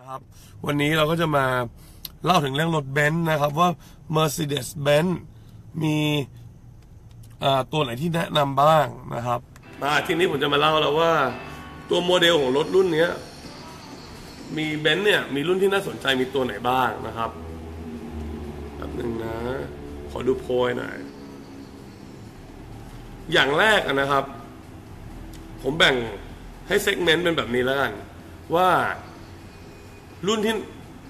นะครับวันนี้เราก็จะมาเล่าถึงเรื่องรถเบนซ์นะครับว่า Mercedes-Benz มีตัวไหนที่แนะนำบ้างนะครับมาทีนี้ผมจะมาเล่าแล้วว่า ตัวโมเดลของรถรุ่นนี้มีเบนซ์เนี่ยมีรุ่นที่น่าสนใจมีตัวไหนบ้างนะครับแป๊บนึงนะ ขอดูโพยหน่อย อย่างแรกนะครับ ผมแบ่งให้เซกเมนต์เป็นแบบนี้แล้วกันว่า รุ่นที่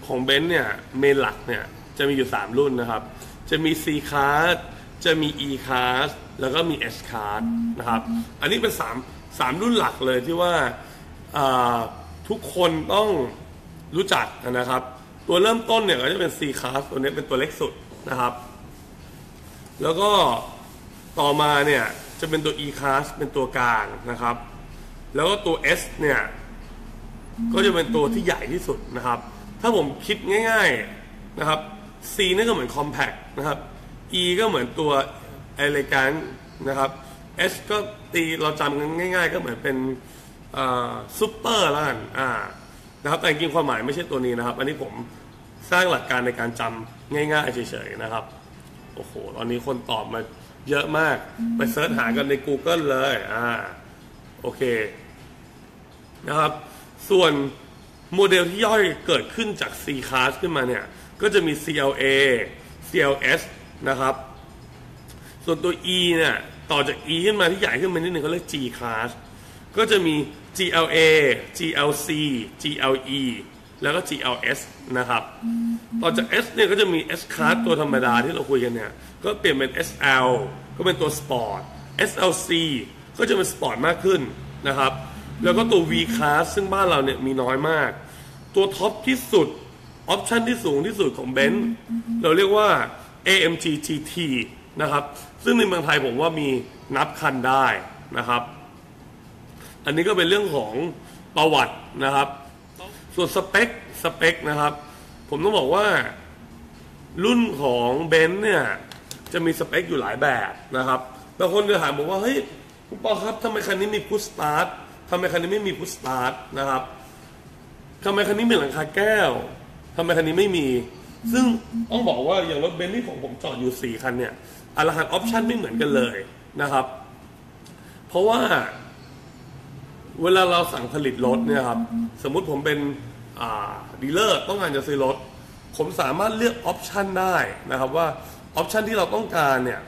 ของเบนซ์เนี่ยเมนหลักเนี่ยจะมีอยู่ 3 รุ่นนะครับ จะมี C Class จะมี E Class แล้วก็มี S Class นะครับ อันนี้เป็น3 3รุ่นหลักเลยที่ว่าทุกคนต้องรู้จักนะครับ ตัวเริ่มต้นเนี่ยก็จะเป็น C Class ตัวนี้เป็นตัวเล็กสุดนะครับ แล้วก็ต่อมาเนี่ยจะเป็นตัว E class เป็นตัวกลางนะครับ แล้วก็ตัว S เนี่ย ก็จะเป็นตัวที่ใหญ่ที่สุดนะครับ ถ้าผมคิดง่าย ๆนะครับ C นี่ก็เหมือน compact นะครับ E ก็เหมือนตัว elegant นะครับ S ก็ตีเราจำกันง่าย ๆ ก็เหมือนเป็นซูเปอร์ละกันอ่านะครับแต่จริงความหมายไม่ใช่ตัวนี้นะครับ อันนี้ผมสร้างหลักการในการจำง่ายๆเฉยๆนะครับโอ้โหตอนนี้คนตอบมาเยอะมาก ไปเสิร์ชหากันใน Google เลยอ่าโอเคนะครับ ส่วนโมเดลที่ย่อยเกิดขึ้นจาก C class ขึ้นมาเนี่ย ก็จะมี CLA CLS นะครับ ส่วนตัว E เนี่ย ต่อจาก E ขึ้นมาที่ใหญ่ขึ้นมานิดหนึ่งเขาเรียก G class ก็จะมี GLA GLC GLE แล้วก็ GLS นะครับ ต่อจาก S เนี่ยก็จะมี S class ตัวธรรมดาที่เราคุยกันเนี่ย ก็เปลี่ยนเป็น SL ก็เป็นตัวสปอร์ต SLC ก็จะเป็นสปอร์ตมากขึ้นนะครับ แล้วก็ตัว V class ซึ่งบ้านเราเนี่ยมีน้อยมาก ตัวท็อปที่สุด ออปชันที่สูงที่สุดของเบนซ์เราเรียกว่า AMG GT นะครับ ซึ่งในเมืองไทยผมว่ามีนับคันได้นะครับ อันนี้ก็เป็นเรื่องของประวัตินะครับ ส่วนสเปคสเปคนะครับ ผมต้องบอกว่ารุ่นของเบนซ์เนี่ยจะมีสเปคอยู่หลายแบบนะครับบางคนจะถามผมว่า เฮ้ยคุณปอครับทำไมคันนี้มีพุชสตาร์ท ทำไมคันนี้ไม่มีพุชสตาร์ทนะครับทำไมคันนี้มีหลังคาแก้วทำไมคันนี้ไม่มี ซึ่งต้องบอกว่าอย่างรถเบนซ์ที่ผมผมจอดอยู่สี่คันเนี่ยอรหันออปชันไม่เหมือนกันเลยนะครับ เพราะว่าเวลาเราสั่งผลิตรถเนี่ยครับ สมมุติผมเป็นดีลเลอร์ต้องการจะซื้อรถ ผมสามารถเลือกออปชันได้นะครับว่าออปชันที่เราต้องการเนี่ย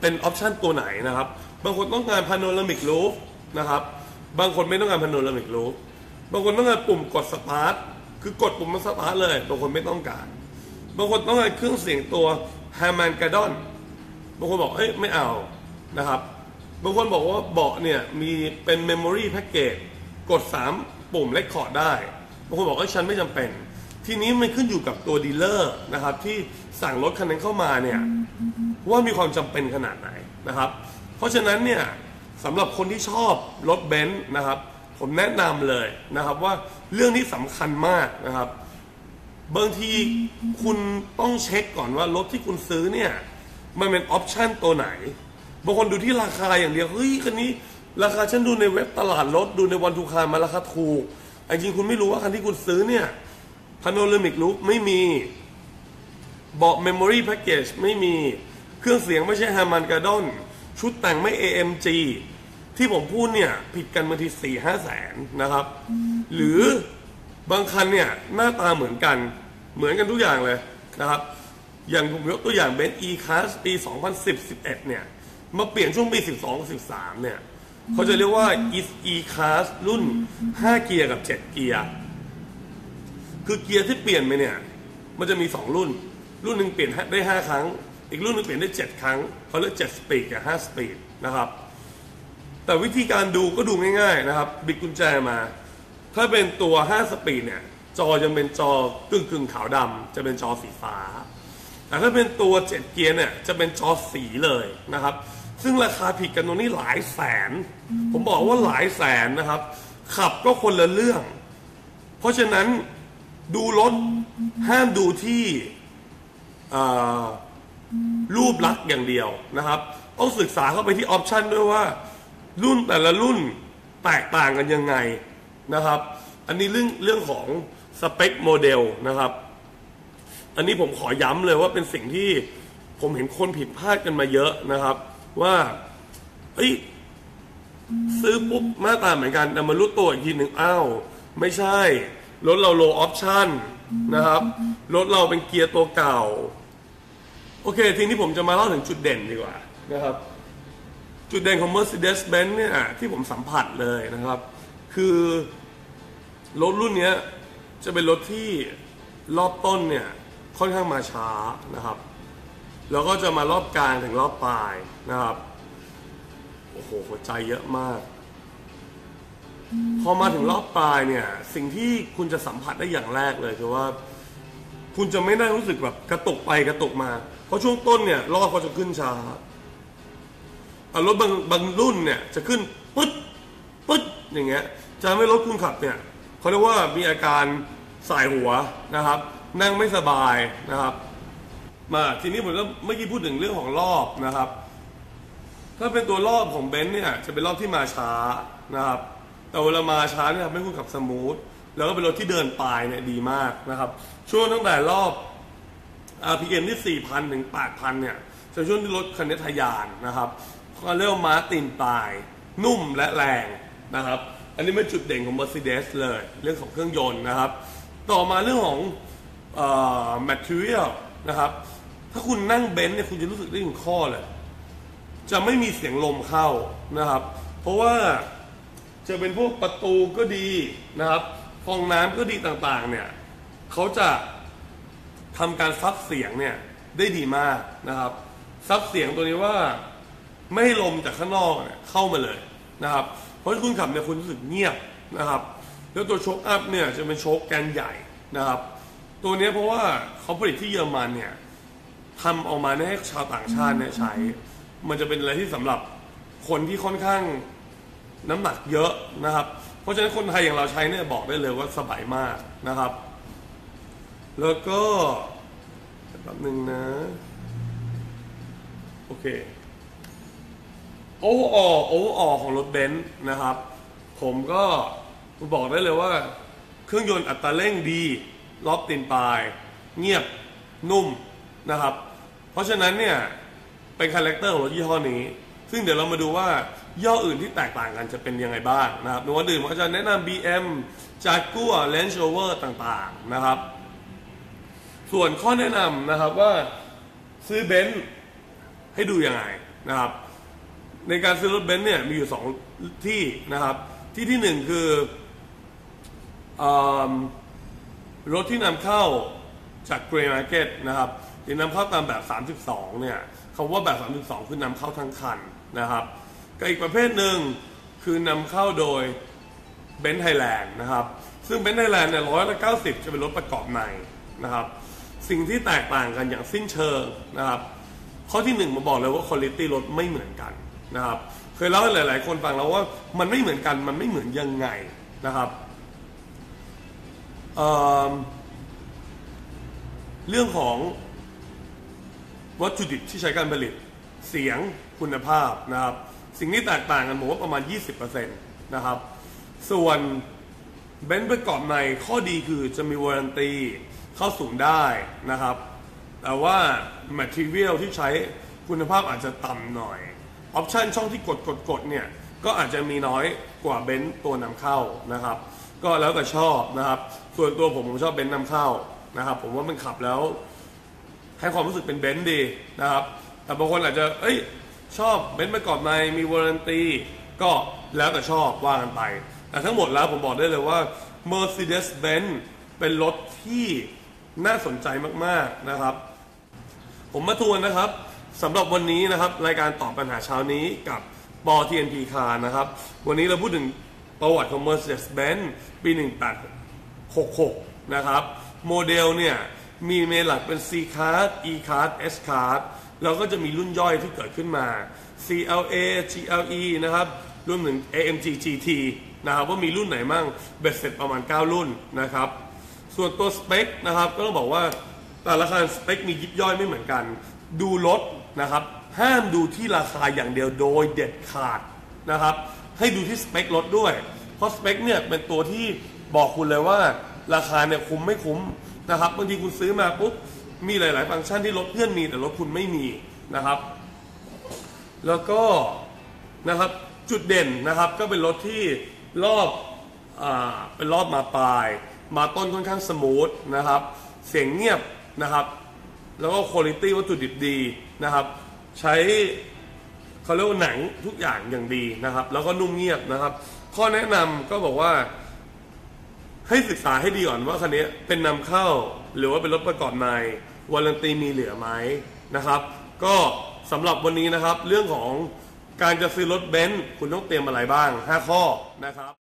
เป็นออปชันตัวไหนนะครับ บางคนต้องการพาโนรามิกลูฟ นะครับ บางคนไม่ต้องการพาโนรามิกลูฟบางคนต้องการปุ่มกดสตาร์ทคือกดปุ่มมาสตาร์ทเลย บางคนไม่ต้องการ บางคนต้องการเครื่องเสียงตัวแฮมแมนกาดอนบางคนบอกเอ้ยไม่เอานะครับ บางคนบอกว่าเบาะเนี่ยมีเป็นเมมโมรีแพ็กเกจกด 3 ปุ่มเลคคอร์ดได้ บางคนบอกว่าฉันไม่จำเป็น ทีนี้มันขึ้นอยู่กับตัวดีลเลอร์นะครับ ที่สั่งรถคันนั้นเข้ามาเนี่ยว่ามีความจำเป็นขนาดไหนนะครับ เพราะฉะนั้นเนี่ย สำหรับคนที่ชอบรถเบนซ์นะครับ ผมแนะนำเลยนะครับว่าเรื่องนี้สำคัญมากนะครับ บางทีคุณต้องเช็คก่อนว่ารถที่คุณซื้อเนี่ย มันเป็นออปชันตัวไหน บางคนดูที่ราคาอย่างเดียว เฮ้ยคันนี้ราคาฉันดูในเว็บตลาดรถดูในวันทูคามาราคาถูกจริงคุณไม่รู้ว่าคันที่คุณซื้อเนี่ยพาโนรามิกลูปไม่มีเบาะเมมโมรี่แพ็กเกจไม่มีเครื่องเสียงไม่ใช่ฮามันกาดอน ชุดแต่งไม่ AMG ที่ผมพูดเนี่ย ผิดกันบางทีสี่ห้าแสนนะครับ หรือบางคันเนี่ย หน้าตาเหมือนกันเหมือนกันทุกอย่างเลยนะครับ อย่างผมยกตัวอย่างเบนซ์ E Class ปี 2010-11 เนี่ย มาเปลี่ยนช่วงปี 12-13 เนี่ย เขาจะเรียกว่า E Class รุ่น 5 เกียร์กับ 7 เกียร์ คือเกียร์ที่เปลี่ยนไปเนี่ย มันจะมี 2 รุ่น รุ่นหนึ่งเปลี่ยนได้ 5 ครั้ง อีกรุ่นนึงเปลี่ยนได้ 7 ครั้งเขาเรียก7สปีดกับ5สปีดนะครับ แต่วิธีการดูก็ดูง่ายๆนะครับ บิดกุญแจมา ถ้าเป็นตัว 5 สปีดเนี่ย จอจะเป็นจอกึ่งกึ่งขาวดำจะเป็นจอสีฟ้า แต่ถ้าเป็นตัว 7 เกียร์เนี่ย จะเป็นจอสีเลยนะครับ ซึ่งราคาผิดกันตรงนี้หลายแสน ผมบอกว่าหลายแสนนะครับ ขับก็คนละเรื่อง เพราะฉะนั้นดูรถห้ามดูที่อ่า รูปลักษณ์อย่างเดียวนะครับต้องศึกษาเข้าไปที่ออปชันด้วยว่า รุ่นแต่ละรุ่นแตกต่างกันยังไงนะครับ อันนี้เรื่องเรื่องของสเปคโมเดลนะครับ อันนี้ผมขอย้ำเลยว่าเป็นสิ่งที่ผมเห็นคนผิดพลาดกันมาเยอะนะครับ ว่าเอ้ยซื้อปุ๊บหน้าตาเหมือนกันแต่มารู้ตัวอีกทีหนึ่งอ้าว ไม่ใช่ รถเราโลออปชั่นนะครับ รถเราเป็นเกียร์ตัวเก่า โอเค ทีนี้ผมจะมาเล่าถึงจุดเด่นดีกว่านะครับ จุดเด่นของ Mercedes-Benz เนี่ยที่ผมสัมผัสเลยนะครับ คือรถรุ่นนี้จะเป็นรถที่รอบต้นเนี่ยค่อนข้างมาช้านะครับ แล้วก็จะมารอบกลางถึงรอบปลายนะครับ โอ้โหหัวใจเยอะมาก พอมาถึงรอบปลายเนี่ย สิ่งที่คุณจะสัมผัสได้อย่างแรกเลยคือว่า คุณจะไม่ได้รู้สึกแบบกระตกไปกระตกมา เพราะช่วงต้นเนี่ยรอบเขาจะขึ้นช้าอะรถบางบางรุ่นเนี่ยจะขึ้นปึ๊ดปึ๊ดอย่างเงี้ยจะไม่รถคุณขับเนี่ยเขาเรียกว่ามีอาการสายหัวนะครับ นั่งไม่สบายนะครับ มาทีนี้ผมก็เมื่อกี้พูดถึงเรื่องของรอบนะครับ ถ้าเป็นตัวรอบของเบนซ์เนี่ยจะเป็นรอบที่มาช้านะครับ แต่เวลามาช้าเนี่ยทำให้คุณขับสมูท แล้วก็เป็นรถที่เดินปลายเนี่ยดีมากนะครับ ช่วงตั้งแต่รอบ RPM ที่ 4,000 ถึง 8,000 เนี่ยจะช่วงที่รถคันนี้ทะยานนะครับเขาเรียกว่าม้าตีนปลาย นุ่มและแรงนะครับ อันนี้เป็นจุดเด่นของ Mercedes เลย เรื่องของเครื่องยนต์นะครับ ต่อมาเรื่องของอ material นะครับ ถ้าคุณนั่งเบนซ์เนี่ยคุณจะรู้สึกได้ถึงข้อเลย จะไม่มีเสียงลมเข้านะครับ เพราะว่าจะเป็นพวกประตูก็ดีนะครับ ฟองน้ำก็ดีต่างๆเนี่ยเขาจะทำการซับเสียงเนี่ยได้ดีมากนะครับ ซับเสียงตัวนี้ว่าไม่ให้ลมจากข้างนอกเนี่ยเข้ามาเลยนะครับ เพราะคุณขับเนี่ยคุณรู้สึกเงียบนะครับ แล้วตัวโชคอัพเนี่ยจะเป็นโชคแกนใหญ่นะครับ ตัวเนี้ยเพราะว่าเขาผลิตที่เยอรมันเนี่ยทำออกมาให้ชาวต่างชาติเนี่ยใช้ มันจะเป็นอะไรที่สำหรับคนที่ค่อนข้างน้ำหนักเยอะนะครับ เพราะฉะนั้นคนไทยอย่างเราใช้เนี่ยบอกได้เลยว่าสบายมากนะครับ แล้วก็แป๊บนึงนะ โอเคโอเวอร์อโอเวอร์อของรถเบนซ์นะครับ ผมก็บอกได้เลยว่า เครื่องยนต์อัตราเร่งดีรอบตีนปลาย เงียบนุ่มนะครับ เพราะฉะนั้นเนี่ย เป็นคาแรคเตอร์ของรถยี่ห้อนี้ ซึ่งเดี๋ยวเรามาดูว่า ย่ออื่นที่แตกต่างกันจะเป็นยังไงบ้างนะครับในวันอื่นผมก็จะแนะนำ BM Jaguar Land Rover ต่างๆนะครับ ส่วนข้อแนะนำนะครับว่าซื้อเบนซ์ให้ดูยังไงนะครับ ในการซื้อรถเบนซ์เนี่ยมีอยู่สองที่นะครับ ที่ที่หนึ่งคืออรถที่นำเข้าจากเกรย์มาร์เก็ตนะครับที่นำเข้าตามแบบ 32เนี่ยคำว่าแบบ 32 คือนำเข้าทั้งคันนะครับ กับอีกประเภทหนึ่งคือนำเข้าโดยเบนซ์ไทยแลนด์นะครับ ซึ่งเบนซ์ไทยแลนด์เนี่ยร้อยละ90จะเป็นรถประกอบในนะครับ สิ่งที่แตกต่างกันอย่างสิ้นเชิงนะครับ ข้อที่หนึ่งมาบอกเลยว่าคุณภาพรถไม่เหมือนกันนะครับ เคยเล่าให้หลาย ๆ คนฟังแล้วว่ามันไม่เหมือนกันมันไม่เหมือนยังไงนะครับเเรื่องของวัตถุดิบที่ใช้การผลิตเสียงคุณภาพนะครับ สิ่งที่แตกต่างกันผมว่าประมาณ 20%นะครับ ส่วนเบนซ์ประกอบในข้อดีคือจะมีวารันตีเข้าสูงได้นะครับ แต่ว่า Material ที่ใช้คุณภาพอาจจะต่ำหน่อยออปชันช่องที่กดกดกดเนี่ยก็อาจจะมีน้อยกว่าเบนซ์ตัวนำเข้านะครับ ก็แล้วแต่ชอบนะครับ ส่วนตัวผมผมชอบเบนซ์นำเข้านะครับ ผมว่ามันขับแล้วให้ความรู้สึกเป็นเบนซ์ดีนะครับ แต่บางคนอาจจะ เอ้ย ชอบเบนซ์ประกอบในมีวารันตีก็แล้วแต่ชอบว่ากันไป แต่ทั้งหมดแล้วผมบอกได้เลยว่า Mercedes-Benz เป็นรถที่น่าสนใจมากๆนะครับ ผมมาทวนนะครับสำหรับวันนี้นะครับ รายการตอบปัญหาเช้านี้กับปอ TNP คานะครับ วันนี้เราพูดถึงประวัติของ Mercedes-Benz ปี 1866 นะครับ โมเดลเนี่ย มีเมนหลักเป็น C Card E Card S Card แล้วก็จะมีรุ่นย่อยที่เกิดขึ้นมา CLA GLE นะครับรวมถึง AMG GT นะครับว่ามีรุ่นไหนมั่งเบ็ดเสร็จประมาณ 9 รุ่นนะครับ ส่วนตัวสเปคนะครับก็ต้องบอกว่าแต่ละคันสเปคมียิบย่อยไม่เหมือนกัน ดูรถนะครับ ห้ามดูที่ราคาอย่างเดียวโดยเด็ดขาดนะครับ ให้ดูที่สเปครถด้วย เพราะสเปคเนี่ยเป็นตัวที่บอกคุณเลยว่าราคาเนี่ยคุ้มไม่คุ้มนะครับบางทีคุณซื้อมาปุ๊บ มีหลาย ๆ ฟังก์ชันที่รถเพื่อนมีแต่รถคุณไม่มีนะครับ แล้วก็นะครับจุดเด่นนะครับก็เป็นรถที่รอบอ่าเป็นรอบมาปลาย มาต้นค่อนข้างสมูทนะครับ เสียงเงียบนะครับ แล้วก็คุณภาพวัตถุดิบดีนะครับ ใช้เขาเรียกว่าหนังทุกอย่างอย่างดีนะครับ แล้วก็นุ่มเงียบนะครับ ข้อแนะนำก็บอกว่า ให้ศึกษาให้ดีก่อนว่าคันนี้เป็นนำเข้าหรือว่าเป็นรถประกอบในวารันตีมีเหลือไหมนะครับ ก็สำหรับวันนี้นะครับ เรื่องของการจะซื้อรถเบนซ์คุณต้องเตรียมอะไรบ้าง 5 ข้อนะครับ